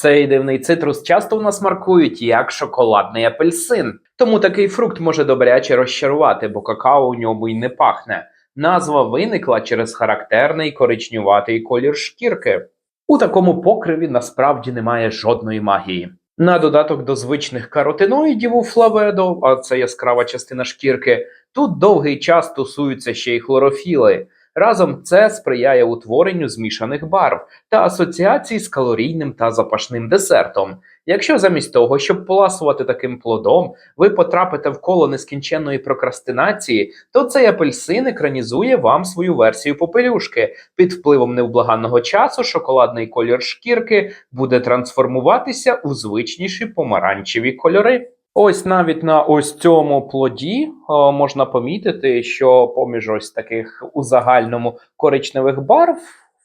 Цей дивний цитрус часто в нас маркують як шоколадний апельсин. Тому такий фрукт може добряче розчарувати, бо какао у ньому й не пахне. Назва виникла через характерний коричнюватий колір шкірки. У такому покриві насправді немає жодної магії. На додаток до звичних каротиноїдів у флаведо, а це яскрава частина шкірки, тут довгий час тусуються ще й хлорофіли. Разом це сприяє утворенню змішаних барв та асоціацій з калорійним та запашним десертом. Якщо замість того, щоб поласувати таким плодом, ви потрапите в коло нескінченної прокрастинації, то цей апельсин екранізує вам свою версію попелюшки. Під впливом невблаганного часу шоколадний колір шкірки буде трансформуватися у звичніші помаранчеві кольори. Ось навіть на ось цьому плоді о, можна помітити, що поміж ось таких у загальному коричневих барв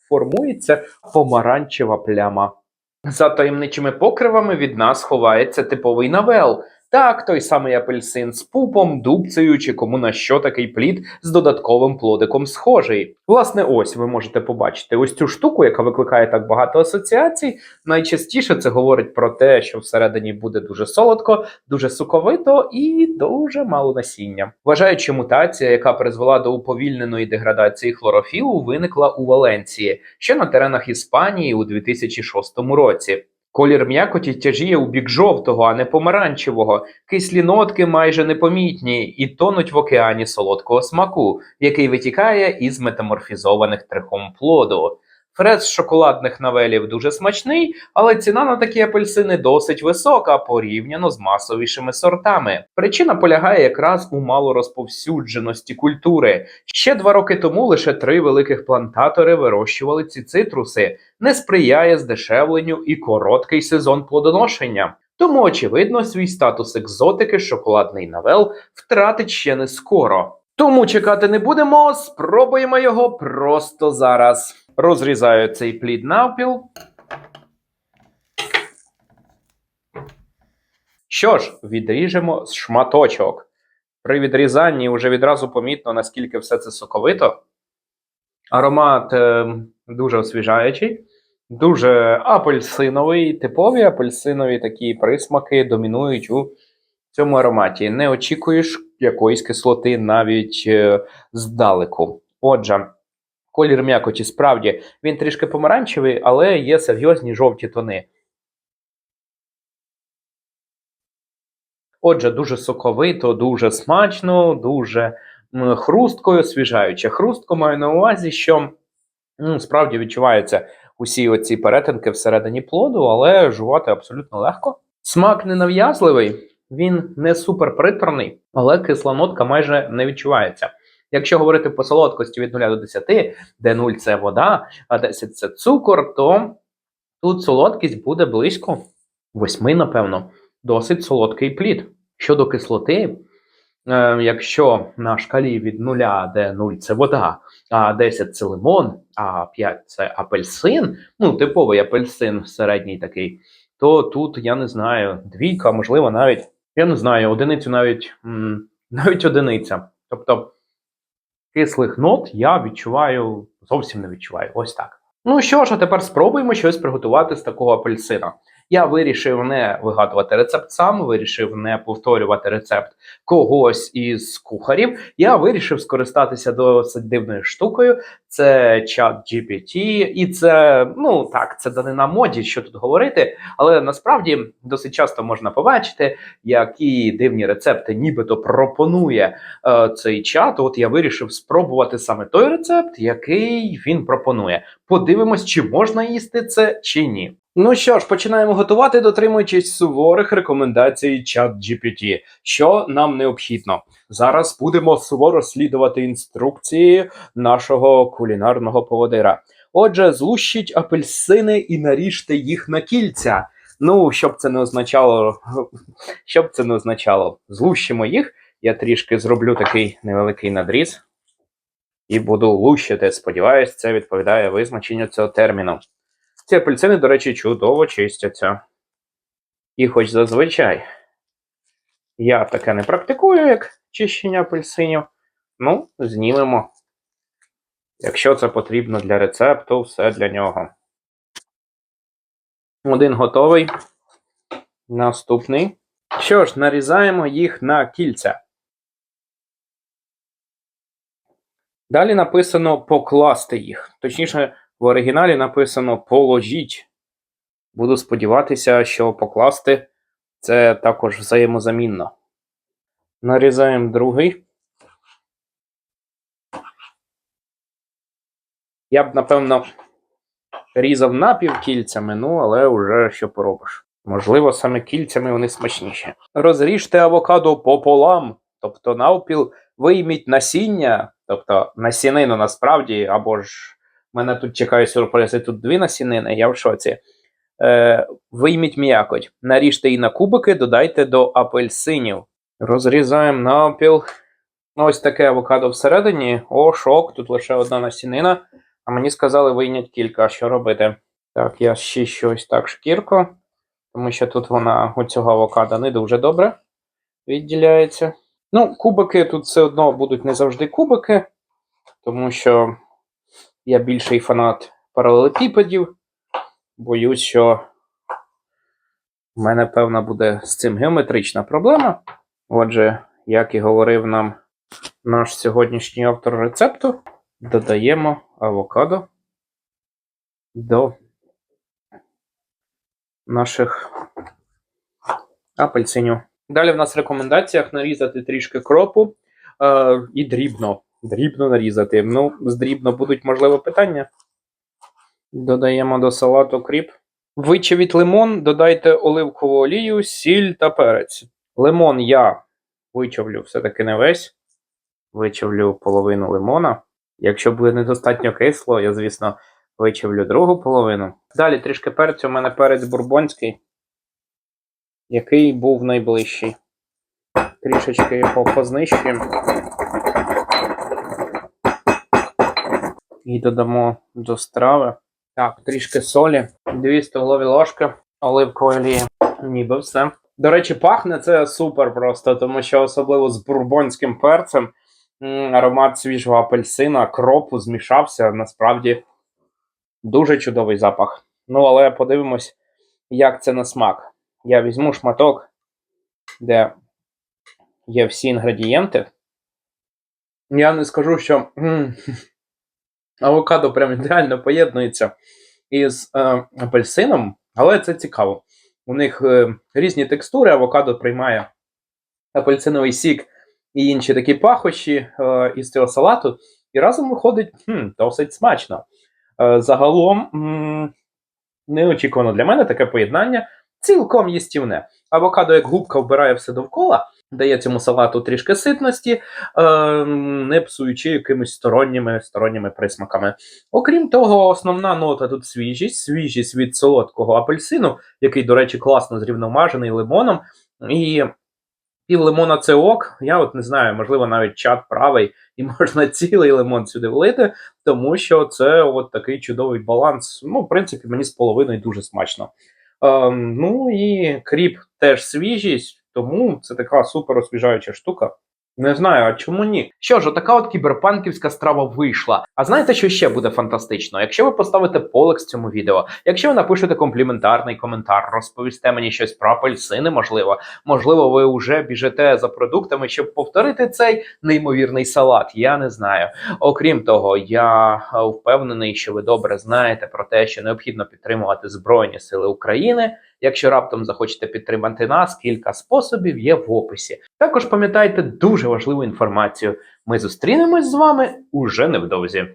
формується помаранчева пляма. За таємничими покривами від нас ховається типовий навел. Так, той самий апельсин з пупом, дубцею чи кому на що такий плід з додатковим плодиком схожий. Власне, ось ви можете побачити ось цю штуку, яка викликає так багато асоціацій. Найчастіше це говорить про те, що всередині буде дуже солодко, дуже соковито і дуже мало насіння. Вважають, що мутація, яка призвела до уповільненої деградації хлорофілу, виникла у Валенції, ще на теренах Іспанії у 2006 році. Колір м'якоті тяжіє у бік жовтого, а не помаранчевого. Кислі нотки майже непомітні і тонуть в океані солодкого смаку, який витікає із метаморфізованих трихом плоду. Фрез шоколадних навелів дуже смачний, але ціна на такі апельсини досить висока порівняно з масовішими сортами. Причина полягає якраз у малорозповсюдженості культури. Ще два роки тому лише три великих плантатори вирощували ці цитруси, не сприяє здешевленню і короткий сезон плодоношення. Тому, очевидно, свій статус екзотики шоколадний навел втратить ще не скоро. Тому чекати не будемо, спробуємо його просто зараз. Розрізаю цей плід навпіл. Що ж, відріжемо шматочок. При відрізанні вже відразу помітно, наскільки все це соковито. Аромат е, дуже освіжаючий, дуже апельсиновий, типові апельсинові такі присмаки домінують у цьому ароматі. Не очікуєш якоїсь кислоти навіть е, здалеку. Отже, колір м'якоті справді він трішки помаранчевий, але є серйозні жовті тони. Отже, дуже соковито, дуже смачно, дуже м, хрустко і освіжаюче. Хрустко маю на увазі, що ну, справді відчуваються усі оці перетинки всередині плоду, але жувати абсолютно легко. Смак ненав'язливий, він не супер приторний, але кисла нотка майже не відчувається. Якщо говорити по солодкості від 0 до 10, де 0 це вода, а 10 це цукор, то тут солодкість буде близько 8, напевно. Досить солодкий плід. Щодо кислоти, е, якщо на шкалі від 0, де 0 це вода, а 10 це лимон, а 5 це апельсин, ну, типовий апельсин середній такий, то тут я не знаю, двійка, можливо, навіть, я не знаю, одиницю навіть, навіть одиниця. Тобто кислих нот я відчуваю, зовсім не відчуваю. Ось так. Ну що ж, а тепер спробуємо щось приготувати з такого апельсина. Я вирішив не вигадувати рецепт сам, вирішив не повторювати рецепт когось із кухарів. Я вирішив скористатися досить дивною штукою. Це чат GPT, і це, ну так, це данина моді, що тут говорити. Але насправді досить часто можна побачити, які дивні рецепти нібито пропонує е, цей чат. От я вирішив спробувати саме той рецепт, який він пропонує. Подивимось, чи можна їсти це, чи ні. Ну що ж, починаємо готувати, дотримуючись суворих рекомендацій чат GPT. Що нам необхідно? Зараз будемо суворо слідувати інструкції нашого кулінарного поводира. Отже, злущіть апельсини і наріжте їх на кільця. Ну, щоб це не означало, щоб це не означало, злущимо їх. Я трішки зроблю такий невеликий надріз і буду лущити. Сподіваюсь, це відповідає визначенню цього терміну. Ці апельсини, до речі, чудово чистяться. І хоч зазвичай я таке не практикую, як чищення апельсинів, ну, знімемо. Якщо це потрібно для рецепту, все для нього. Один готовий. Наступний. Що ж, нарізаємо їх на кільця. Далі написано покласти їх. Точніше, в оригіналі написано положіть. Буду сподіватися, що покласти це також взаємозамінно. Нарізаємо другий. Я б, напевно, різав напів кільцями, ну, але вже що поробиш. Можливо, саме кільцями вони смачніші. Розріжте авокадо пополам, тобто навпіл вийміть насіння, тобто насінину насправді, або ж мене тут чекає сюрпризи, тут дві насінини, я в шоці. Е, вийміть м'якоть, наріжте її на кубики, додайте до апельсинів. Розрізаємо навпіл. Ось таке авокадо всередині. О, шок, тут лише одна насінина. А мені сказали вийнять кілька. Що робити? Так, я ще щось так шкірку, тому що тут вона у цього авокадо не дуже добре відділяється. Ну, кубики тут все одно будуть не завжди кубики, тому що я більший фанат паралелепіпедів. Боюсь, що в мене, певна, буде з цим геометрична проблема. Отже, як і говорив нам наш сьогоднішній автор рецепту, додаємо авокадо до наших апельсинів. Далі в нас в рекомендаціях нарізати трішки кропу е, і дрібно. Дрібно нарізати. Ну, з дрібно будуть, можливо, питання. Додаємо до салату кріп. Вичавіть лимон, додайте оливкову олію, сіль та перець. Лимон я вичавлю все-таки не весь. Вичавлю половину лимона. Якщо буде недостатньо кисло, я, звісно, вичавлю другу половину. Далі трішки перцю. У мене перець бурбонський, який був найближчий. Трішечки його познищуємо. І додамо до страви. Так, трішки солі, 2 столові ложки оливкової олії. Ніби все. До речі, пахне це супер просто, тому що особливо з бурбонським перцем аромат свіжого апельсина, кропу змішався. Насправді дуже чудовий запах. Ну, але подивимось, як це на смак. Я візьму шматок, де є всі інгредієнти. Я не скажу, що авокадо прям ідеально поєднується із е, апельсином, але це цікаво. У них е, різні текстури, авокадо приймає апельсиновий сік і інші такі пахощі е, із цього салату, і разом виходить хм, досить смачно. Е, загалом, м, неочікувано для мене таке поєднання цілком їстівне. Авокадо, як губка, вбирає все довкола, дає цьому салату трішки ситності, е, не псуючи якимись сторонніми, сторонніми присмаками. Окрім того, основна нота тут свіжість, свіжість від солодкого апельсину, який, до речі, класно зрівномажений лимоном. І пів лимона це ок. Я от не знаю, можливо, навіть чат правий, і можна цілий лимон сюди влити, тому що це от такий чудовий баланс. Ну, в принципі, мені з половиною дуже смачно. Ем, ну і кріп теж свіжість, тому це така супер освіжаюча штука. Не знаю, а чому ні? Що ж, отака от кіберпанківська страва вийшла. А знаєте, що ще буде фантастично? Якщо ви поставите полекс цьому відео, якщо ви напишете компліментарний коментар, розповісте мені щось про апельсини, можливо, можливо, ви вже біжите за продуктами, щоб повторити цей неймовірний салат. Я не знаю. Окрім того, я е, впевнений, що ви добре знаєте про те, що необхідно підтримувати Збройні Сили України. Якщо раптом захочете підтримати нас, кілька способів є в описі. Також пам'ятайте дуже важливу інформацію. Ми зустрінемось з вами уже невдовзі.